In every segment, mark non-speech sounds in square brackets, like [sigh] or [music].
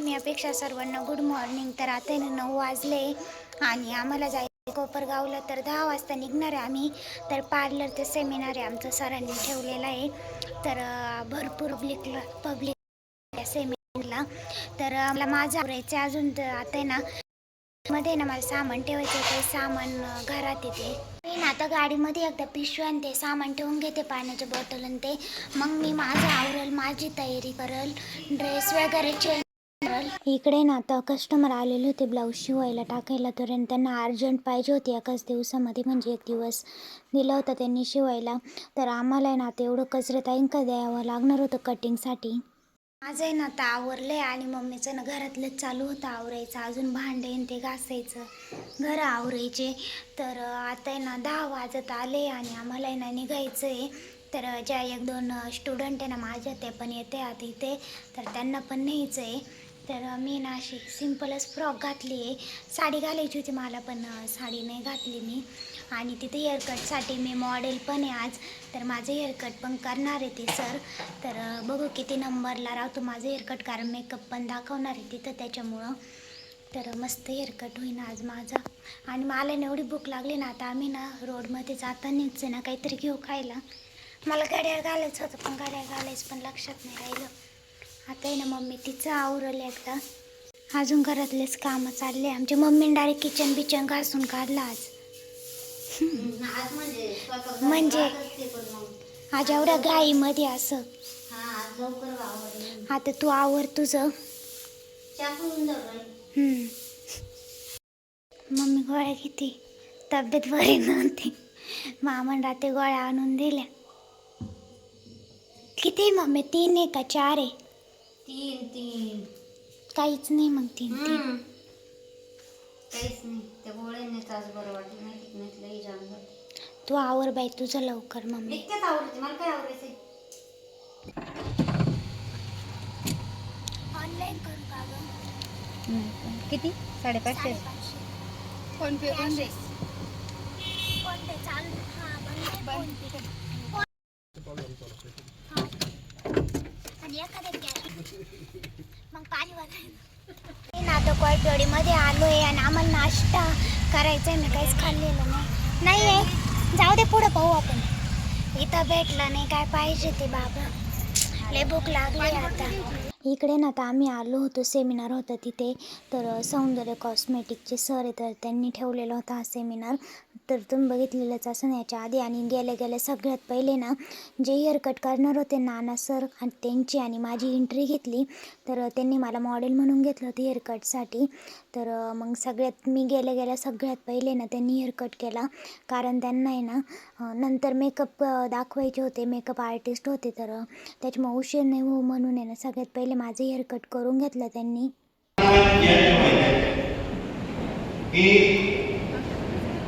मी अपेक्षा सर्वांना good morning तर आता आहे ना नऊ वाजले आणि आम्हाला जायचं कोपरगावला. तर दहा वाजता निघणार आहे आम्ही. तर पार्लरचं सेमिनार आहे आमचं. सरांनी ठेवलेलं आहे. तर भरपूर पब्लिकला पब्लिक सेमिनारला तर मला माझं आवरायचं आहे अजून. तर आता आहे ना मध्ये ना मला सामान ठेवायचं ते सामान घरात येते. मी ना आता गाडीमध्ये एकदा पिशव्या आणि ते सामान ठेवून घेते पाण्याच्या बॉटल आणि ते. मग मी माझं आवरल माझी तयारी करल ड्रेस वगैरे चेंज इकडे ना आता कस्टमर आलेले होते ब्लाऊज शिवायला टाकायला तर त्यांना अर्जंट पाहिजे होती एकाच दिवसामध्ये म्हणजे एक दिवस दिला होता त्यांनी शिवायला. तर आम्हाला आहे ना आता एवढं कचऱ्यात ऐंका द्यावं लागणार होतं कटिंगसाठी माझं आहे ना आता आवरलं आहे आणि मम्मीचं ना घरातलंच चालू होतं आवरायचं. अजून भांडे आणि ते घासायचं. घरं आवरायचे. तर आता आहे ना दहा वाजत आले आणि आम्हाला आहे ना निघायचं आहे तर ज्या एक दोन स्टुडंट आहे ना माझ्या ते पण येते आता इथे. तर त्यांना पण न्यायचं आहे तर मी ना अशी सिम्पलच फ्रॉक घातली आहे. साडी घालायची होती मला पण साडी नाही घातली मी. आणि तिथे हेअरकटसाठी मी मॉडेल पण आहे आज. तर माझं हेअरकट पण करणार आहे ते सर तर बघू किती नंबरला राहतो माझं हेअरकट कारण मेकअप पण दाखवणार आहे तिथं त्याच्यामुळं. तर मस्त हेअरकट होईन आज माझा. आणि मला ना एवढी भूक लागली ना आता आम्ही ना रोडमध्ये जातानीच आहे ना काहीतरी घेऊ खायला. मला गाड्या घालायचं होतं पण गाड्या घालायचं पण लक्षात नाही राहिलं. आता आहे ना मम्मी तिचं आवरलं एकदा. अजून घरातलेच कामं चालले. आमची मम्मीने डायरेक्ट किचन बिचन घासून काढला आज. म्हणजे म्हणजे? आज एवढ्या घाईमध्ये असं. हा. आता तू आवर तुझं. मम्मी गोळ्या किती तब्येत बरी नव्हती. मामन रात्री गोळ्या आणून दिल्या. किती मम्मी? तीन आहे का चार आहे? तीन तीन. काहीच नाही मग तीन तीन. काहीच नाही. त्या गोळ्याने आज बरं वाटलं नाही लई जाम झालं. तू आवर बाई तुझं लवकर मम्मी. इतक्यात आवडते मला काय ऑनलाईन करू का गं किती? साडेपाचशे? PhonePe PhonePe PhonePe चालू. हा बंद आहे फोन पे हा. आणि एखाद्या कॅश मग पाणी वाजायला आलो आहे आणि आम्हाला नाश्ता करायचा आहे मी काहीच खाल्लेलं नाही. नाही आहे जाऊ दे पुढं पाहू आपण. इथं भेटलं नाही काय पाहिजे ते बाबा. लय भूक लागली आता. इकडे ना आता आम्ही आलो होतो सेमिनार होतं तिथे. तर सौंदर्य कॉस्मेटिकचे सर आहे तर त्यांनी ठेवलेला होता हा सेमिनार तर तुम्ही बघितलेलंच असं याच्या आधी आणि गेल्या गेल्या सगळ्यात पहिले ना जे हेअर कट करणार होते नाना सर आणि त्यांची आणि माझी एंट्री घेतली. तर त्यांनी मला मॉडेल म्हणून घेतलं होतं हेअरकटसाठी तर मग सगळ्यात मी गेल्या गेल्या सगळ्यात पहिले ना त्यांनी हेअरकट केला. कारण त्यांना आहे ना नंतर मेकअप दाखवायचे होते मेकअप आर्टिस्ट होते. तर त्याच्यामुळे उशीर नाही हो म्हणून आहे ना सगळ्यात पहिले माझं हेअर कट करून घेतलं त्यांनी. की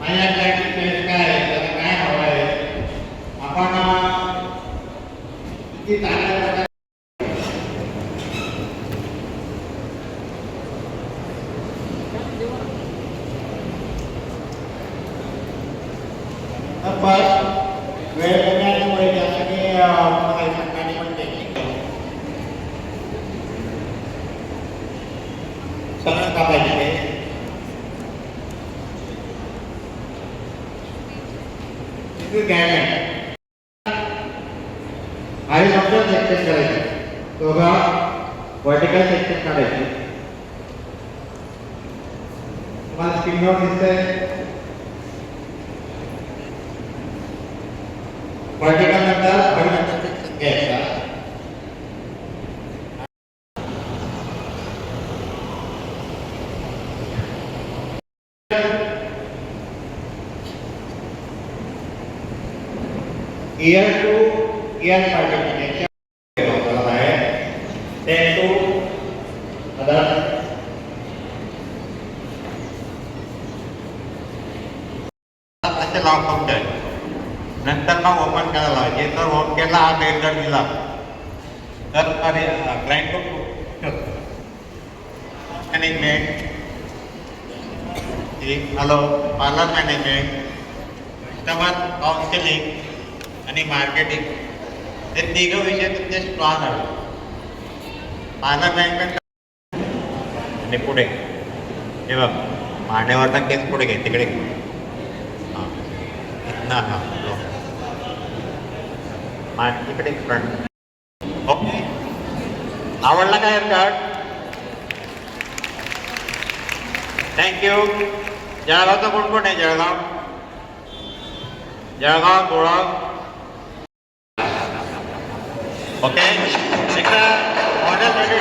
माझ्या क्लायंटची चॉईस काय आहे त्याला काय हवं आहे आपण अं, किती चांगल्या प्रकारे तर बस वेळ कमी असल्यामुळे त्यासाठी अं, मला सरकारने पण टेक्निक सरळ कापायचे ते किती guideline? आणि समजा सेक्शन करायचे तो बघा वर्टिकल सेक्शन काढायचे तुम्हाला स्क्रीनवर दिसतंय वर्टिकल नंतर हॉरिझॉन्टल सेक्शन घ्यायचा इयर टू इयर पार्टिशन असे लॉक होऊन नंतर मग ओपन करायला लावायचे जर ओपन केला हा डेट दिला तर client management hello parlour management customer counselling आणि मार्केटिंग हे तिघं विषय तुमचे स्ट्रॉंग हवे पार्लर मॅनेजमेंट आणि पुढे हे बघ मांड्यावरचा केस पुढे घे तिकडे इथनं हां लो. मान फ्रंट ओके. आवडला काय कार्ड थँक्यू जळगावचं कोण कोण आहे जळगाव? जळगाव गोळगाव ओके. इकडं ऑर्डरसाठी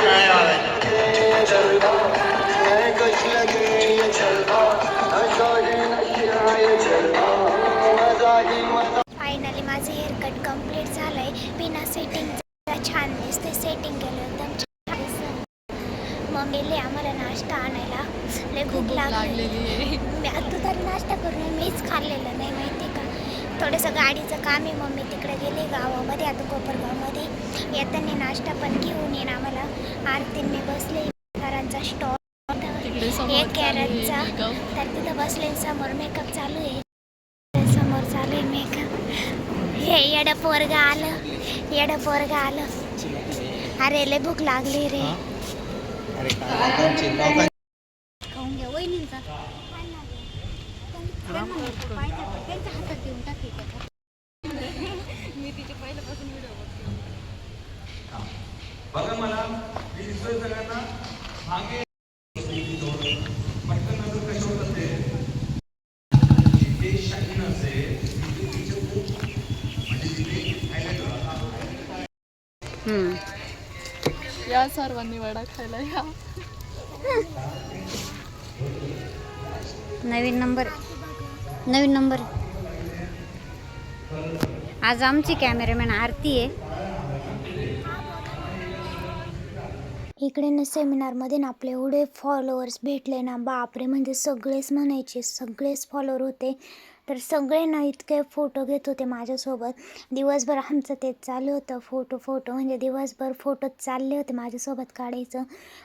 कंप्लीट झालं आहे बिना सेटिंगचा छान दिसते सेटिंग केलं एकदम छान मग गेले आम्हाला नाश्ता आणायला. लय भूक लागलेली मी आता तरी नाश्ता करून मीच खाल्लेलं नाही माहिती का? थोडंसं गाडीचं काम आहे. मग मी तिकडे गेले गावामध्ये आता कोपरगावमध्ये. येताना नाश्ता पण घेऊन येईन आम्हाला. आरतीन मी बसले. घरांचा स्टॉल एक कॅरेटचा तर तिथं बसले समोर मेकअप चालू आहे. समोर चालू आहे मेकअप येडं पोरगा आलं येडं पोरगा आलं. अरे लय भूक लागली रे. खाऊन घ्या वहिनींचा. त्यांच्या [laughs] हातात देऊन टाकी बघा मला मी दिसतोय सगळ्यांना मागे या सर्वांनी वडा खायला या. नवीन नंबर. नवीन नंबर. आज आमची कॅमेरामॅन आरती आहे. इकडे ना सेमिनारमध्ये ना आपले एवढे फॉलोअर्स भेटले ना बापरे म्हणजे सगळेच म्हणायचे सगळेच फॉलोअर होते. तर सगळे ना इतके फोटो घेत होते माझ्यासोबत. दिवसभर आमचं तेच चालू होतं फोटो फोटो. म्हणजे दिवसभर फोटो चालले होते माझ्यासोबत काढायचं.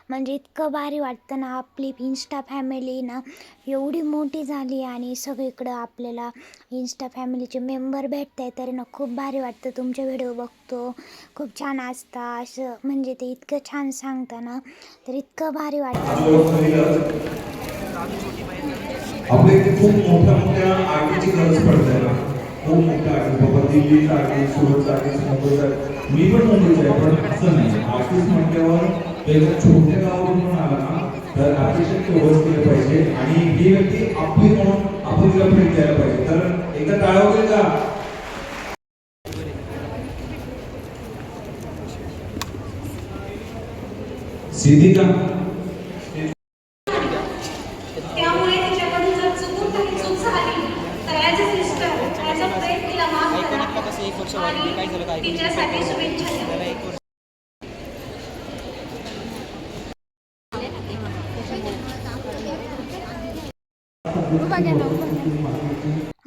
म्हणजे इतकं भारी वाटतं ना आपली इन्स्टा फॅमिली ना. एवढी मोठी झाली आणि सगळीकडं आपल्याला इन्स्टा फॅमिलीचे मेंबर भेटत आहे तरी ना खूप भारी वाटतं तुमचे व्हिडिओ बघतो. खूप छान असता. असं म्हणजे ते इतकं छान सांगता ना तर इतकं भारी वाटतं. आपले खूप मोठ्या मोठ्या आर्टिस्टची गरज पडते खूप मोठ्या आर्टिस्ट बाबा दिल्लीचा आर्टिस्ट सुरतचा आर्टिस्ट मुंबईचा मी पण मुंबईचा आहे पण असं नाही. आर्टिस्ट म्हटल्यावर त्याच्या छोट्या गावावरून पण आला ना तर अतिशय ओळख केलं पाहिजे. आणि ही व्यक्ती आपली म्हणून आपण तिला भेट द्यायला पाहिजे. तर एकदा टाळा वगैरे का सिद्धिका. का करा? आणि तिच्यासाठी शुभेच्छा द्या.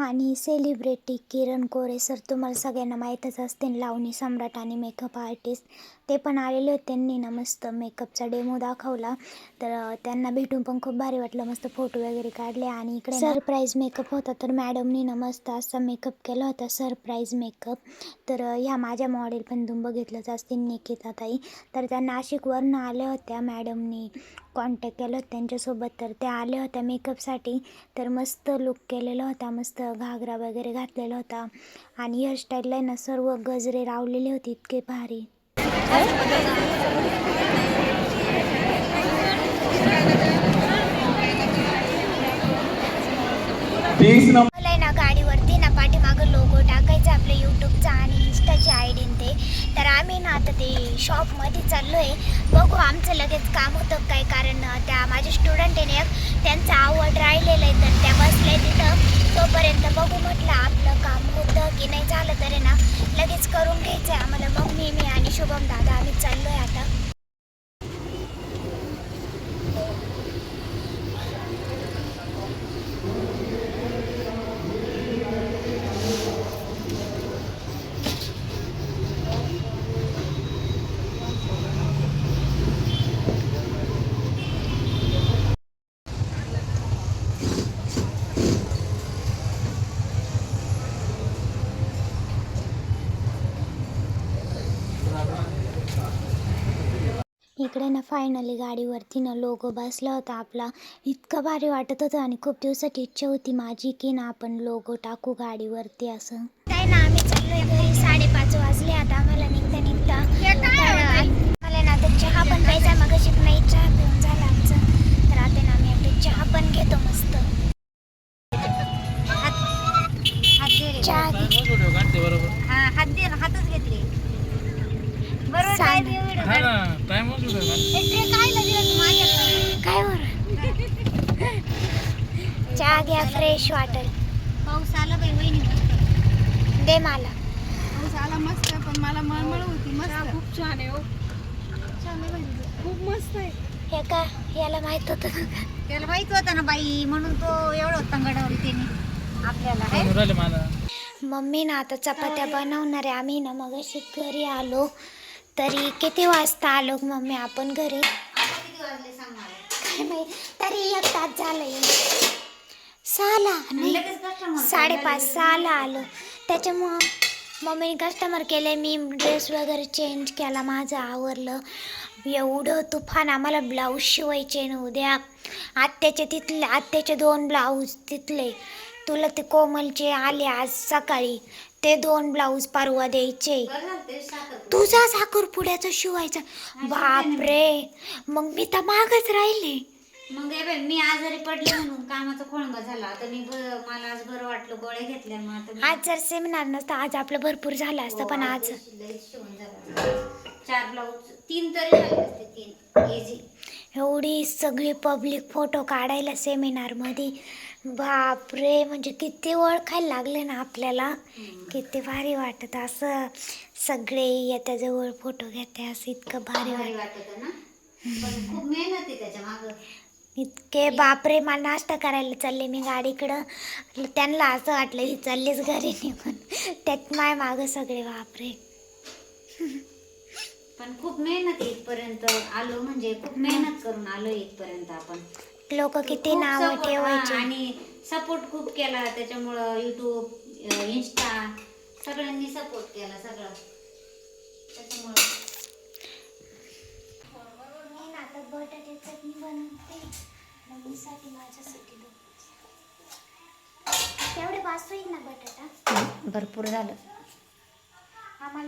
आणि सेलिब्रिटी किरण कोरे सर तुम्हाला सगळ्यांना माहीतच असतील लावणी सम्राट आणि मेकअप आर्टिस्ट ते पण आलेले होते त्यांनी ना मस्त मेकअपचा डेमो दाखवला. तर त्यांना भेटून पण खूप भारी वाटलं मस्त फोटो वगैरे काढले. आणि इकडे सरप्राईज मेकअप होता तर मॅडमनी ना मस्त असा मेकअप केला होता सरप्राईज मेकअप तर ह्या माझ्या मॉडेल पण दुंब बघितलंच असतील निकिता ताई तर त्या नाशिकवरनं आल्या होत्या मॅडमनी कॉन्टॅक्ट केलं होतं त्यांच्यासोबत. तर त्या आल्या होत्या मेकअपसाठी तर मस्त लुक केलेला होता मस्त घागरा वगैरे घातलेला होता. आणि हेअरस्टाईलला ना सर्व गजरे लावलेले होते इतके भारी. मला ना गाडीवरती ना पाठीमागं लोगो टाकायचा आपल्या यूट्यूबचा आणि इन्स्टाची आय डी ते. तर आम्ही ना आता ते शॉपमध्ये चाललो आहे बघू आमचं लगेच काम होतं काय? कारण त्या माझे स्टुडंट आहे ना एक त्यांचं आवड राहिलेलं आहे. तर त्या बसल्या तिथं. तोपर्यंत बघू म्हटलं आपलं काम होतं की नाही झालं तरी ना लगेच करून घ्यायचं आहे आम्हाला मग मी मी आणि शुभम दादा आम्ही चाललो आहे आता. इकडे ना फायनली गाडीवरती ना लोगो बसला होता आपला. इतकं भारी वाटत होतं आणि खूप दिवसाची इच्छा होती माझी की ना आपण लोगो टाकू गाडीवरती असं. काय ना आम्ही चाललोय घरी साडेपाच वाजले आता आम्हाला निघता निघता. तर मला ना आता चहा पण प्यायचा मग नाही चहा पिऊन झाला आमचं. तर आता ना आम्ही आता चहा पण घेतो मस्त. चहा हा हात दे ना हातच घेतले. बरोबर सांग. काय बरं? चहा घ्या फ्रेश वाटेल पाऊस आला बाई वहिनी दे मला. पाऊस आला मस्त पण मला मळमळ होती मस्त. खूप छान आहे हो. छान आहे खूप मस्त आहे. हे का? याला माहीत होतं. का? त्याला माहीत होतं ना बाई म्हणून तो एवढं तंगडवली त्याने. आपल्याला है? मम्मी ना आता चपात्या बनवणार आहे. आम्ही ना मग घरी आलो. तरी किती वाजता आलो मम्मी? आपण घरी? काय माहीत? तरी एक तास झालंय सहाला? नाही. लगेच customer साडेपाच सहाला आलो. त्याच्यामुळं मम्मीने कस्टमर केले मी ड्रेस वगैरे चेंज केला माझं आवरलं. एवढं तुफान आम्हाला ब्लाऊज शिवायचे ना उद्या आत्याचे तिथले आत्याचे दोन ब्लाऊज तिथले. तुला ते कोमलचे आले आज सकाळी. ते दोन ब्लाऊज परवा द्यायचे. बरं झालं ते साखर तुझा साखरपुड्याचा शिवायचा. बापरे. मग मी तर मागच राहिले. मग हे बाई मी आजारी पडले म्हणून कामाचा खोळंबा झाला. आता मी ब- मला आज बरं वाटलं गोळ्या घेतल्या मग आता मी- आज जर सेमिनार नसतं आज आपलं भरपूर झालं असतं पण हो, आज शिवून झालं. चार ब्लाऊज तीन तरी झाले असते तीन. एवढी सगळी पब्लिक फोटो काढायला सेमिनारमध्ये बापरे म्हणजे किती ओळखायला लागले ना आपल्याला. किती भारी वाटत असं. सगळे येत्या जवळ फोटो घेते असं इतकं भारी भारी वाटत. वाटत ना? पण खूप मेहनत आहे त्याच्या माग. इतके बापरे मला नाश्ता करायला चालले मी गाडीकडं. त्यांना असं वाटलं ही चाललीच घरी निघून. त्यात माय मागं सगळे बापरे. पण खूप मेहनत आहे इथपर्यंत आलो म्हणजे खूप मेहनत करून आलो इथपर्यंत आपण. लोक किती खूप नावं support, हा, ठेवायचे. आणि सपोर्ट खूप केला. त्याच्यामुळं युट्यूब इन्स्टा सगळ्यांनी सपोर्ट केला सगळं. त्याच्यामुळं. मी ना आता बटाटे चटणी बनवते मम्मीसाठी माझ्यासाठी तेवढे वाचतो येईल ना बटाटा. भरपूर झालं.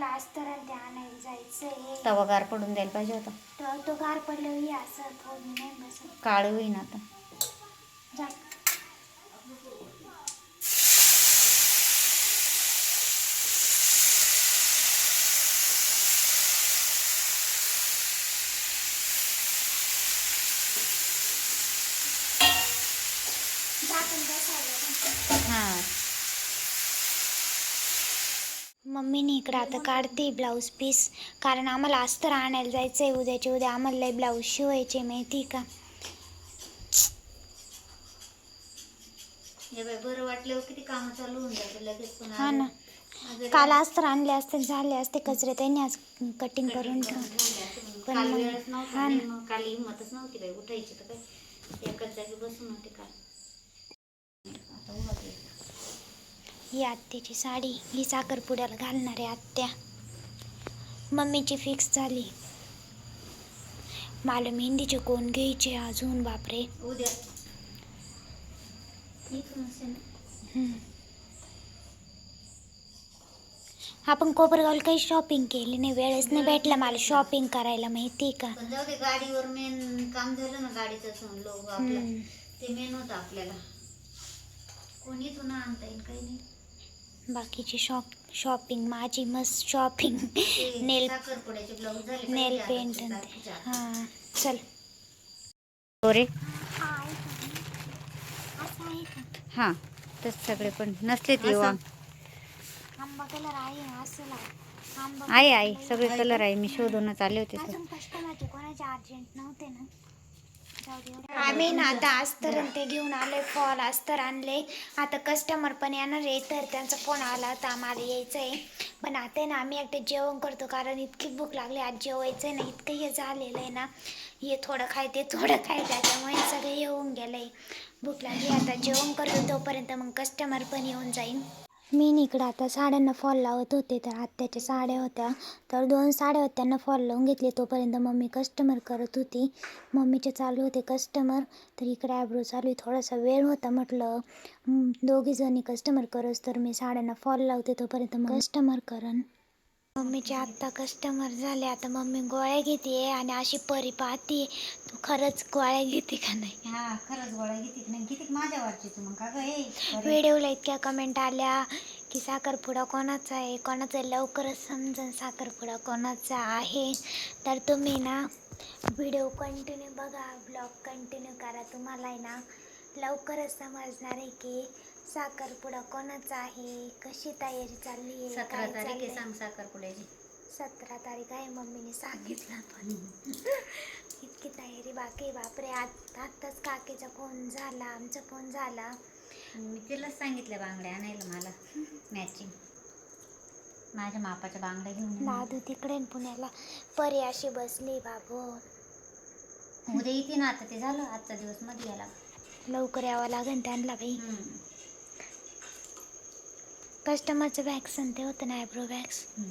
आम्हाला आज तर ते आणायला जायचंय तवा गार पडून द्यायला पाहिजे होता. तर तो गार पडल्यावर असं फोडणी नाही बसत. काळ होईन आता. जा. मम्मीने इकडं आता काढते ब्लाऊज पीस कारण आम्हाला अस्तर आणायला जायचं आहे उद्याच्या उद्या. आम्हाला लय ब्लाऊज शिवायचे माहिती का? हे बरं वाटल्यावर किती काम चालू होऊन जाते लगेच पण हा ना. आज- काल अस्तर आणले असते झाले असते कचरे. त्यांनी आज कटिंग करून ठेव पण काल मग- वेळच नव्हता हा नाही, ना. मग काल हिंमतच नव्हती बाई. उठायची तर काय? एकच जागी बसून होते काल. आता उभा केलं. ही आत्याची साडी. ही साखरपुड्याला घालणार आहे आत्या. मम्मीची फिक्स झाली. मला मेहंदीचे कोण घ्यायचे अजून बापरे. उद्या. आपण कोपरगावला काही शॉपिंग केली नाही. वेळच नाही भेटला मला शॉपिंग करायला माहिती का? पण जाऊ दे गाडीवर मेन काम झालं ना गाडीचं लोक आपलं. हम्म. ते मेन होतं आपल्याला. कोणी इथून आणता येईल काही नाही. बाकीची शॉप शॉपिंग माझी मस्त शॉपिंग. नेल नेल पेंट. हां चल. रे हा तस सगळे पण नसले ते आंबा कलर आहे असं आहे आहे सगळे कलर आहे. मी शोधूनच आले होते तर. कोणाचे अर्जंट नव्हते ना. आम्ही ना आता अस्तर ते घेऊन आले फॉल अस्तर आणले. आता कस्टमर पण येणार आहे तर त्यांचा फोन आला तर आम्हाला यायचं आहे पण आता आहे ना आम्ही एकटे जेवण करतो कारण इतकी भूक लागली आज जेवायचं आहे ना इतकं हे झालेलं आहे ना. हे थोडं खाय ते थोडं खाय त्याच्यामुळे सगळं येऊन गेलं. आहे भूक लागली आता जेवण करतो तोपर्यंत मग कस्टमर पण येऊन जाईल. मी इकडं आता साड्यांना फॉल लावत होते तर आत्याच्या साड्या होत्या. तर दोन साड्या होत्या त्यांना फॉल लावून घेतले. तोपर्यंत मम्मी कस्टमर करत होती. मम्मीचे चालू होते कस्टमर तर इकडे ॲब्रो चालू आहे. थोडासा वेळ होता म्हटलं. दोघीजणी कस्टमर करस तर मी साड्यांना फॉल लावते. तोपर्यंत कस्टमर करन मम्मीचे आत्ता कस्टमर झाले. आता मम्मी गोळ्या घेते आणि अशी परी पाहते. तू खरंच गोळ्या घेते का नाही? हा खरंच गोळा किती नाही? किती माझ्या वाटची तू मग? का ग हे अरे, व्हिडिओला इतक्या कमेंट आल्या की साखरपुडा कोणाचा आहे? कोणाचा आहे? लवकरच समजून साखरपुडा कोणाचा आहे. तर तुम्ही ना व्हिडिओ कंटिन्यू बघा. ब्लॉग कंटिन्यू करा. तुम्हाला आहे ना लवकरच समजणार आहे की साखरपुडा कोणाचा आहे? कशी तयारी चालली आहे? सतरा काय तारीख आहे चाललंय. सांग साखरपुड्याची सतरा तारीख आहे मम्मीने सांगितलं पण. [laughs] इतकी तयारी बाकी आहे. बापरे. आत आत्ताच काकीचा फोन झाला आमचा फोन झाला. मी तिलाच सांगितलं बांगड्या आणायला मला मॅचिंग माझ्या मापाच्या बांगड्या घेऊन ये. दादू तिकडे न पुण्याला. परी अशी बसली बाबू. उद्या येते ना आता ते झालं आजचा दिवसमध्ये याला लवकर यावं लागेल त्यांना बाई. कस्टमरचं वॅक्सन ते होतं ना आयब्रो वॅक्स हम्म.